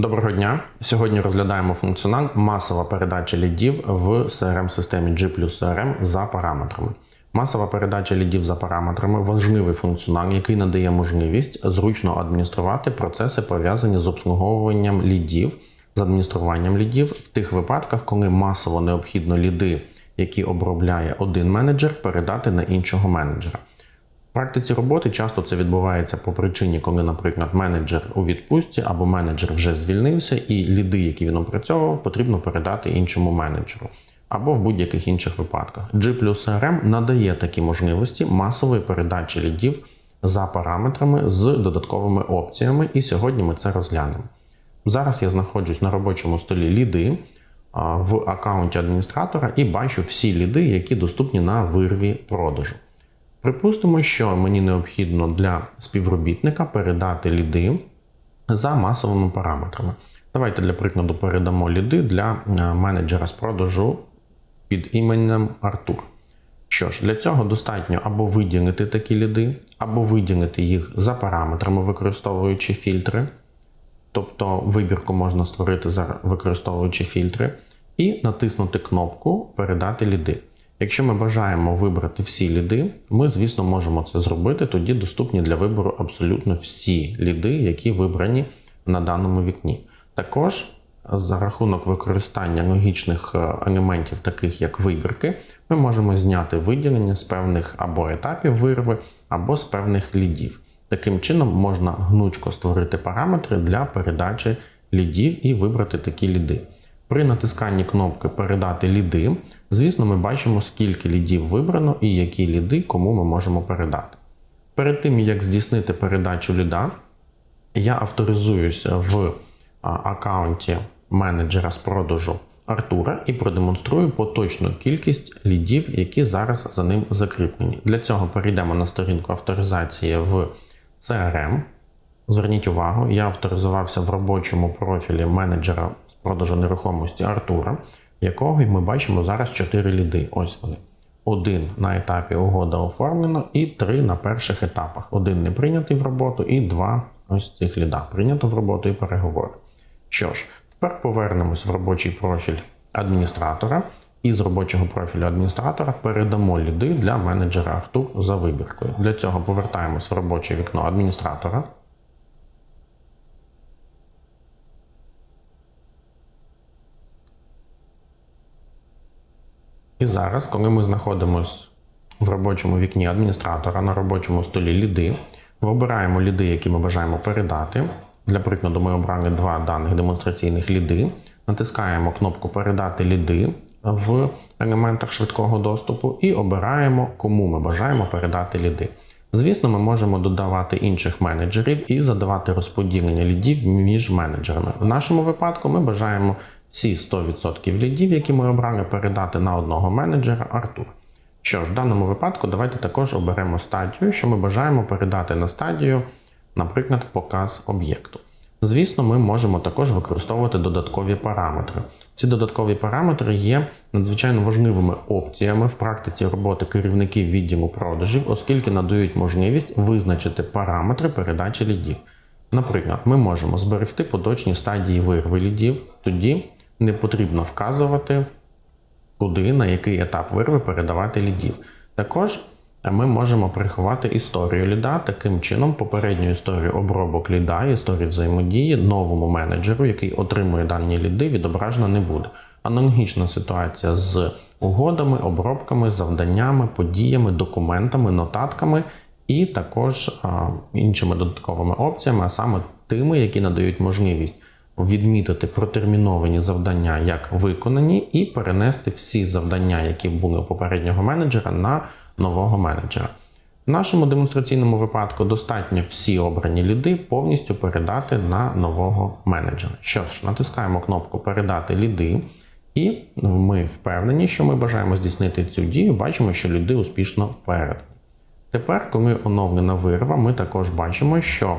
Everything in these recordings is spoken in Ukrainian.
Доброго дня. Сьогодні розглядаємо функціонал масова передача лідів в CRM-системі G CRM за параметрами. Масова передача лідів за параметрами важливий функціонал, який надає можливість зручно адмініструвати процеси, пов'язані з обслуговуванням лідів, з адмініструванням лідів в тих випадках, коли масово необхідно ліди, які обробляє один менеджер, передати на іншого менеджера. В практиці роботи часто це відбувається по причині, коли, наприклад, менеджер у відпустці або менеджер вже звільнився, і ліди, які він опрацьовував, потрібно передати іншому менеджеру, або в будь-яких інших випадках. G CRM надає такі можливості масової передачі лідів за параметрами з додатковими опціями, і сьогодні ми це розглянемо. Зараз я знаходжусь на робочому столі ліди в аккаунті адміністратора і бачу всі ліди, які доступні на вирві продажу. Припустимо, що мені необхідно для співробітника передати ліди за масовими параметрами. Давайте для прикладу передамо ліди для е, менеджера з продажу під іменем Артур. Що ж, для цього достатньо або виділити такі ліди, або виділити їх за параметрами, використовуючи фільтри. Тобто вибірку можна створити використовуючи фільтри, і натиснути кнопку Передати ліди. Якщо ми бажаємо вибрати всі ліди, ми, звісно, можемо це зробити. Тоді доступні для вибору абсолютно всі ліди, які вибрані на даному вікні. Також за рахунок використання логічних е, елементів, таких як вибірки, ми можемо зняти виділення з певних або етапів вирви, або з певних лідів. Таким чином можна гнучко створити параметри для передачі лідів і вибрати такі ліди. При натисканні кнопки Передати ліди, звісно, ми бачимо, скільки лідів вибрано і які ліди кому ми можемо передати. Перед тим, як здійснити передачу ліда, я авторизуюся в аккаунті менеджера з продажу Артура і продемонструю поточну кількість лідів, які зараз за ним закріплені. Для цього перейдемо на сторінку авторизації в CRM. Зверніть увагу, я авторизувався в робочому профілі менеджера продажу нерухомості Артура, якого ми бачимо зараз 4 ліди. Ось вони. Один на етапі угода оформлено і три на перших етапах. Один не прийнятий в роботу, і два ось цих ліда. Прийнято в роботу і переговори. Що ж, тепер повернемось в робочий профіль адміністратора. І з робочого профілю адміністратора передамо ліди для менеджера Артур за вибіркою. Для цього повертаємось в робоче вікно адміністратора. І зараз, коли ми знаходимося в робочому вікні адміністратора на робочому столі ліди, вибираємо ліди, які ми бажаємо передати. Для прикладу, ми обрали два даних демонстраційних ліди. Натискаємо кнопку Передати ліди в елементах швидкого доступу і обираємо, кому ми бажаємо передати ліди. Звісно, ми можемо додавати інших менеджерів і задавати розподілення лідів між менеджерами. В нашому випадку ми бажаємо всі 100% лідів, які ми обрали, передати на одного менеджера Артур. Що ж, в даному випадку давайте також оберемо стадію, що ми бажаємо передати на стадію, наприклад, показ об'єкту. Звісно, ми можемо також використовувати додаткові параметри. Ці додаткові параметри є надзвичайно важливими опціями в практиці роботи керівників відділу продажів, оскільки надають можливість визначити параметри передачі лідів. Наприклад, ми можемо зберегти поточні стадії вирви лідів, тоді не потрібно вказувати, куди, на який етап вирви передавати лідів. Також ми можемо приховати історію ліда, таким чином, попередню історію обробок ліда, історію взаємодії новому менеджеру, який отримує дані ліди, відображена не буде. Аналогічна ситуація з угодами, обробками, завданнями, подіями, документами, нотатками і також а, іншими додатковими опціями, а саме тими, які надають можливість відмітити протерміновані завдання як виконані, і перенести всі завдання, які були у попереднього менеджера, на нового менеджера. В нашому демонстраційному випадку достатньо всі обрані ліди повністю передати на нового менеджера. Що ж, натискаємо кнопку Передати ліди, і ми впевнені, що ми бажаємо здійснити цю дію, бачимо, що ліди успішно передані. Тепер, коли оновлена вирва, ми також бачимо, що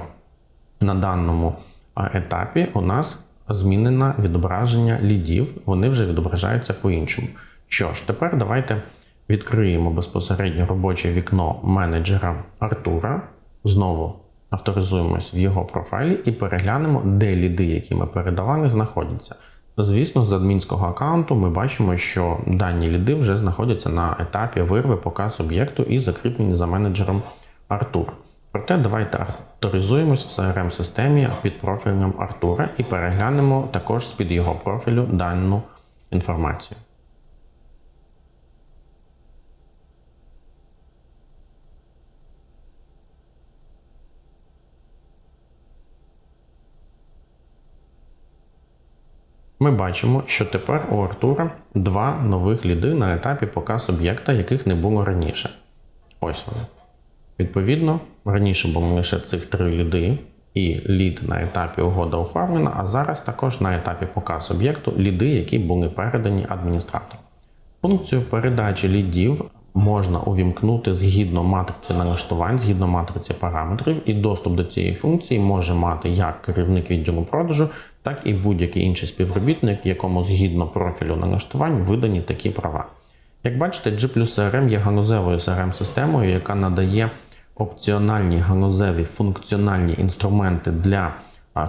на даному етапі у нас змінено відображення лідів, вони вже відображаються по-іншому. Що ж, тепер давайте відкриємо безпосередньо робоче вікно менеджера Артура. Знову авторизуємось в його профайлі і переглянемо, де ліди, які ми передавали, знаходяться. Звісно, з адмінського аккаунту ми бачимо, що дані ліди вже знаходяться на етапі вирви показ об'єкту і закріплені за менеджером Артур. Проте давайте авторизуємось в crm системі під профілем Артура і переглянемо також з-під його профілю дану інформацію. Ми бачимо, що тепер у Артура два нових ліди на етапі показ об'єкта, яких не було раніше. Ось вони. Відповідно, раніше було лише цих три ліди і лід на етапі угода оформлена, а зараз також на етапі показ об'єкту ліди, які були передані адміністратору. Функцію передачі лідів можна увімкнути згідно матриці налаштувань, згідно матриці параметрів, і доступ до цієї функції може мати як керівник відділу продажу, так і будь-який інший співробітник, якому згідно профілю налаштувань видані такі права. Як бачите, G CRM є ганузевою crm системою яка надає опціональні ганузеві функціональні інструменти для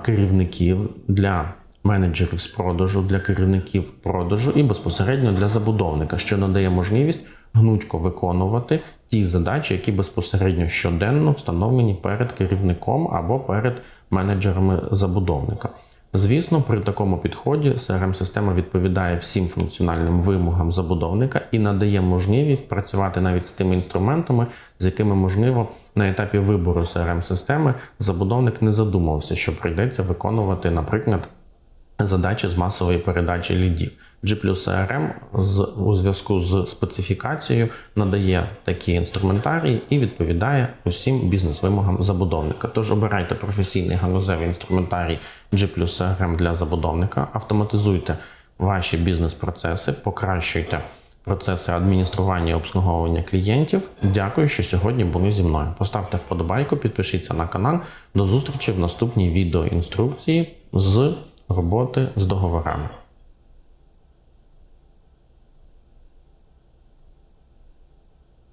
керівників, для менеджерів з продажу, для керівників продажу і безпосередньо для забудовника, що надає можливість гнучко виконувати ті задачі, які безпосередньо щоденно встановлені перед керівником або перед менеджерами забудовника. Звісно, при такому підході CRM-система відповідає всім функціональним вимогам забудовника і надає можливість працювати навіть з тими інструментами, з якими можливо на етапі вибору CRM-системи забудовник не задумався, що прийдеться виконувати, наприклад, задачі з масової передачі лідів. G CRM з, у зв'язку з специфікацією надає такі інструментарії і відповідає усім бізнес-вимогам забудовника. Тож обирайте професійний галузевий інструментарій G CRM для забудовника, автоматизуйте ваші бізнес-процеси, покращуйте процеси адміністрування і обслуговування клієнтів. Дякую, що сьогодні були зі мною. Поставте вподобайку, підпишіться на канал. До зустрічі в наступній відеоінструкції з роботи з договорами.